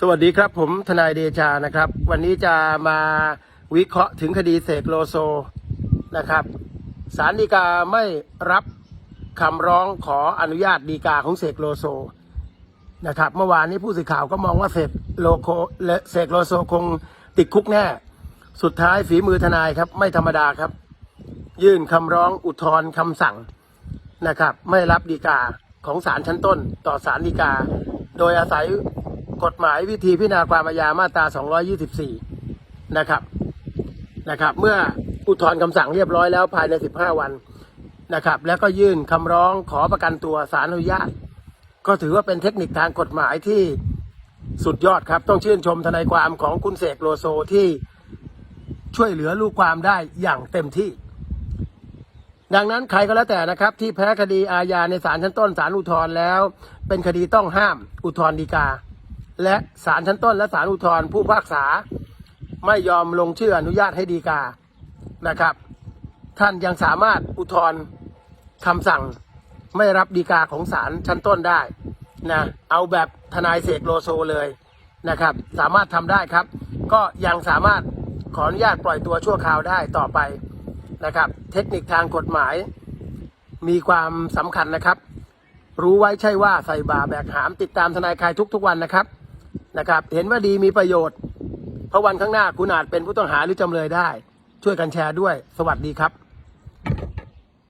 สวัสดีครับผมทนายเดชานะครับ วันนี้จะมาวิเคราะห์ถึงคดีเสกโลโซนะครับสารดีกาไม่รับคำร้องขออนุญาตดีกาของเสกโลโซนะครับเมื่อวานนี้ผู้สื่อข่าวก็มองว่าเสกโลโคเสกโลโซคงติดคุกแน่ สุดท้ายฝีมือทนายครับไม่ธรรมดาครับ ยื่นคำร้องอุทธรณ์คำสั่งนะครับ ไม่รับดีกาของศาลชั้นต้นต่อศาลฎีกา โดยอาศัย กฎหมายวิธีพิจารณาความอาญามาตรา 224 นะครับนะครับ เมื่ออุทธรณ์คำสั่งเรียบร้อยแล้วภายใน 15 วันนะครับ แล้วก็ยื่นคำร้องขอประกันตัวศาลอนุญาต ก็ถือว่าเป็นเทคนิคทางกฎหมายที่สุดยอดครับ ต้องชื่นชมทนายความของคุณเสกโลโซที่ช่วยเหลือลูกความได้อย่างเต็มที่ ดังนั้นใครก็แล้วแต่นะครับ ที่แพ้คดีอาญาในศาลชั้นต้นศาลอุทธรณ์แล้ว เป็นคดีต้องห้ามอุทธรณ์ฎีกา และศาลชั้นต้นและศาลอุทธรณ์ผู้พิพากษา ไม่ยอมลงชื่ออนุญาตให้ฎีกานะครับ ท่านยังสามารถอุทธรณ์คำสั่งไม่รับฎีกาของศาลชั้นต้นได้นะเอาแบบทนายเสกโลโซเลยนะครับ สามารถทำได้ครับ ก็ยังสามารถขออนุญาตปล่อยตัวชั่วคราวได้ต่อไปนะครับ เทคนิคทางกฎหมาย มีความสำคัญนะครับ รู้ไว้ใช่ว่าใส่บาแบกหามติดตามทนายคลายทุกทุกๆวันนะครับ นะครับ เห็นว่าดีมีประโยชน์เพราะวันข้างหน้าคุณอาจเป็นผู้ต้องหาหรือจำเลยได้ ช่วยกันแชร์ด้วย สวัสดีครับ